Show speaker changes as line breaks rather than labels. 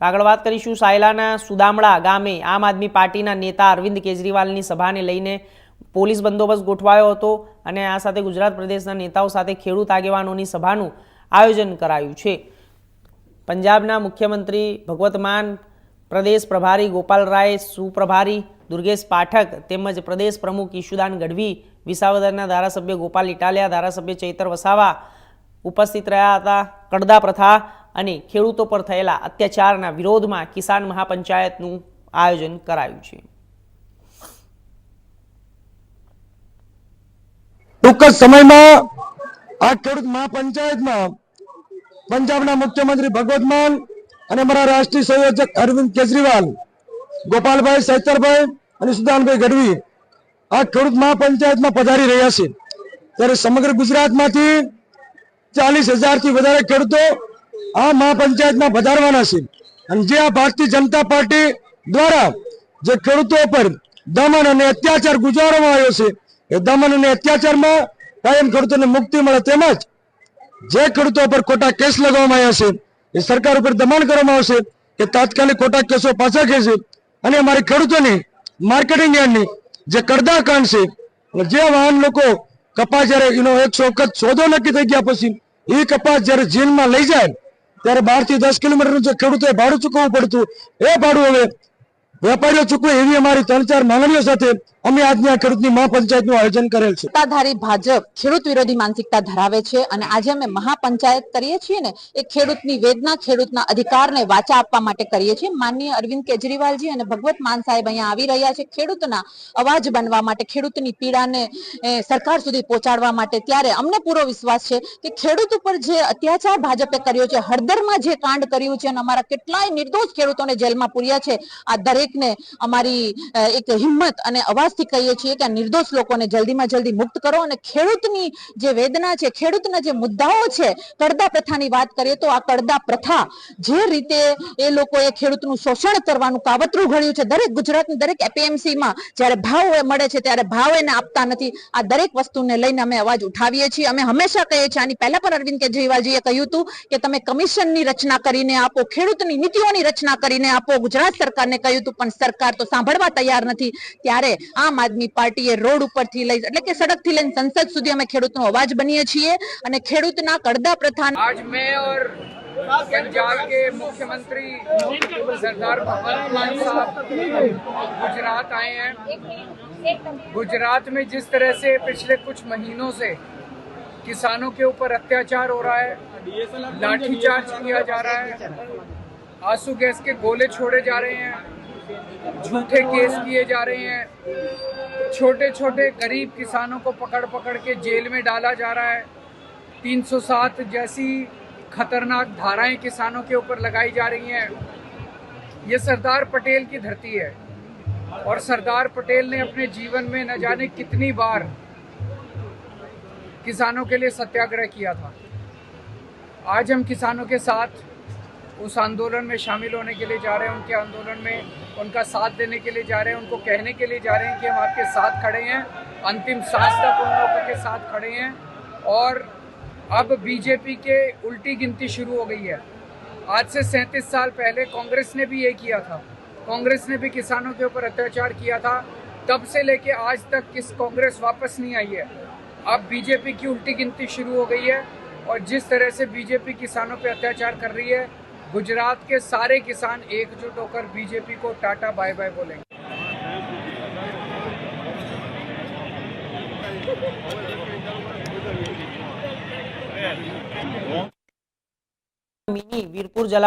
આગળ વાત કરીશું સાયલાના સુદામડા ગામે આમ આદમી પાર્ટીના નેતા અરવિંદ કેજરીવાલની સભાને લઈને પોલીસ બંદોબસ્ત ગોઠવાયો હતો અને આ સાથે ગુજરાત પ્રદેશના નેતાઓ સાથે ખેડૂત આગેવાનોની સભાનું આયોજન કરાયું છે. પંજાબના મુખ્યમંત્રી ભગવત માન, પ્રદેશ પ્રભારી ગોપાલ રાય, સુપ્રભારી દુર્ગેશ પાઠક તેમજ પ્રદેશ પ્રમુખ ઈશુદાન ગઢવી, વિસાવદરના ધારાસભ્ય ગોપાલ ઇટાલિયા, ધારાસભ્ય ચૈતર વસાવા ઉપસ્થિત રહ્યા હતા. કડદા પ્રથા અને ખેડૂતો પર થયેલા અત્યાચારના વિરોધમાં કિસાન મહાપંચાયતનું આયોજન કરાયું છે.
ટૂંક જ સમયમાં આ ખેડૂત મહાપંચાયતમાં પંજાબના મુખ્યમંત્રી ભગવત માન અને અમારા રાષ્ટ્રીય સંયોજક અરવિંદ કેજરીવાલ, ગોપાલભાઈ સૈતરભાઈ અને સુદાનભાઈ ગઢવી આ ખેડૂત મહાપંચાયતમાં પધારી રહ્યા છે. ત્યારે સમગ્ર ગુજરાતમાંથી ચાલીસ હજારથી વધારે ખેડૂતો આ મહાપંચાયતમાં વધારવાના છે. અને જે આ ભારતીય જનતા પાર્ટી દ્વારા જે ખેડૂતો પર દમન અને અત્યાચાર ગુજારવામાં આવ્યો છે, એ દમન અને અત્યાચારમાં કાયમ ખેડૂતોને મુક્તિ મળે તેમજ જે ખેડૂતો પર ખોટા કેસ લગાવવામાં આવ્યા છે, એ સરકાર ઉપર દમન કરવામાં આવશે કે તાત્કાલિક ખોટા કેસો પાછા ખેંચે. અને અમારી ખેડૂતોની માર્કેટિંગ યાર્ડની જે કરદા કાંડ છે જે વાહન લોકો કપાસ જ્યારે એનો એકસો વખત સોદો નક્કી થઈ ગયા પછી એ કપાસ જ્યારે જેલમાં લઈ જાય ત્યારે બારથી દસ કિલોમીટરનું જે ખેડૂતોએ ભાડું ચૂકવવું પડતું એ ભાડું હવે વેપારીઓ ચૂકવે એવી અમારી ત્રણ ચાર માંગણીઓ સાથે અમે આજની આ ખેડૂતની મહાપંચાયતનું આયોજન કરેલ છે.
સત્તાધારી ભાજપ ખેડૂત વિરોધી માનસિકતા ધરાવે છે અને આજે અમે મહાપંચાયત કરીએ છીએ ને, એ ખેડૂતની વેદના, ખેડૂતના અધિકારને વાચા આપવા માટે કરીએ છીએ. માનનીય અરવિંદ કેજરીવાલજી અને ભગવત માન સાહેબ અહીંયા આવી રહ્યા છે ખેડૂતના અવાજ બનવા માટે, ખેડૂતની પીડાને સરકાર સુધી પહોંચાડવા માટે. ત્યારે અમને પૂરો વિશ્વાસ છે કે ખેડૂત ઉપર જે અત્યાચાર ભાજપે કર્યો છે, હળદરમાં જે કાંડ કર્યું છે અને અમારા કેટલાય નિર્દોષ ખેડૂતોને જેલમાં પૂર્યા છે, આ દરેકને અમારી એક હિંમત અને અવાજથી કહીએ છીએ કે આ નિર્દોષ લોકોને જલ્દીમાં જલ્દી મુક્ત કરો અને ખેડૂતની જે વેદના છે, ખેડૂતના જે મુદ્દાઓ છે કડદા પ્રથાની વાત કરીએ તો આ કડદા પ્રથા જે રીતે એ લોકોએ ખેડૂતનું શોષણ કરવાનું કાવતરું ઘડ્યું છે, દરેક ગુજરાતની દરેક એપીએમસીમાં જ્યારે ભાવ મળે છે ત્યારે ભાવ એને આપતા નથી. આ દરેક વસ્તુને લઈને અમે અવાજ ઉઠાવીએ છીએ. અમે હંમેશા કહીએ છીએ, આની પહેલા પણ અરવિંદ કેજરીવાલજીએ કહ્યું હતું કે તમે કમિશનની રચના કરીને આપો, ખેડૂતની નીતિઓની રચના કરીને આપો. ગુજરાત સરકારને કહ્યું હતું પણ સરકાર તો સાંભળવા તૈયાર નથી ત્યારે આમ આદમી પાર્ટીએ રોડ ઉપરથી લઈ એટલે કે સડકથી લઈને સંસદ સુધી અમે ખેડૂતનો અવાજ બનીએ છીએ અને ખેડૂતના કડદા પ્રથા
आज मैं और पंजाब के मुख्यमंत्री सरदार भगवंत मान साहब गुजरात आए हैं गुजरात में जिस तरह से पिछले कुछ महीनों से किसानों के ऊपर अत्याचार हो रहा है लाठीचार्ज किया जा रहा है आंसू गैस के गोले छोड़े जा रहे हैं झूठे केस किए जा रहे हैं। छोटे छोटे गरीब किसानों को पकड़ पकड़ के जेल में डाला जा रहा है। 307 जैसी खतरनाक धाराएँ किसानों के ऊपर लगाई जा रही हैं। ये सरदार पटेल की धरती है। और सरदार पटेल ने अपने जीवन में न जाने कितनी बार किसानों के लिए सत्याग्रह किया था। आज हम किसानों के साथ उस आंदोलन में शामिल होने के लिए जा रहे हैं, उनके आंदोलन में उनका साथ देने के लिए जा रहे हैं, उनको कहने के लिए जा रहे हैं कि हम आपके साथ खड़े हैं, अंतिम सांस तक उन लोगों के साथ खड़े हैं और अब बीजेपी के उल्टी गिनती शुरू हो गई है। आज से सैंतीस साल पहले कांग्रेस ने भी ये किया था। कांग्रेस ने भी किसानों के ऊपर अत्याचार किया था। तब से लेके आज तक किस कांग्रेस वापस नहीं आई है। अब बीजेपी की उल्टी गिनती शुरू हो गई है और जिस तरह से बीजेपी किसानों पे अत्याचार कर रही है गुजरात के सारे किसान एकजुट होकर बीजेपी को टाटा बाय बाय बोलेंगे।
मिनी वीरपुर जला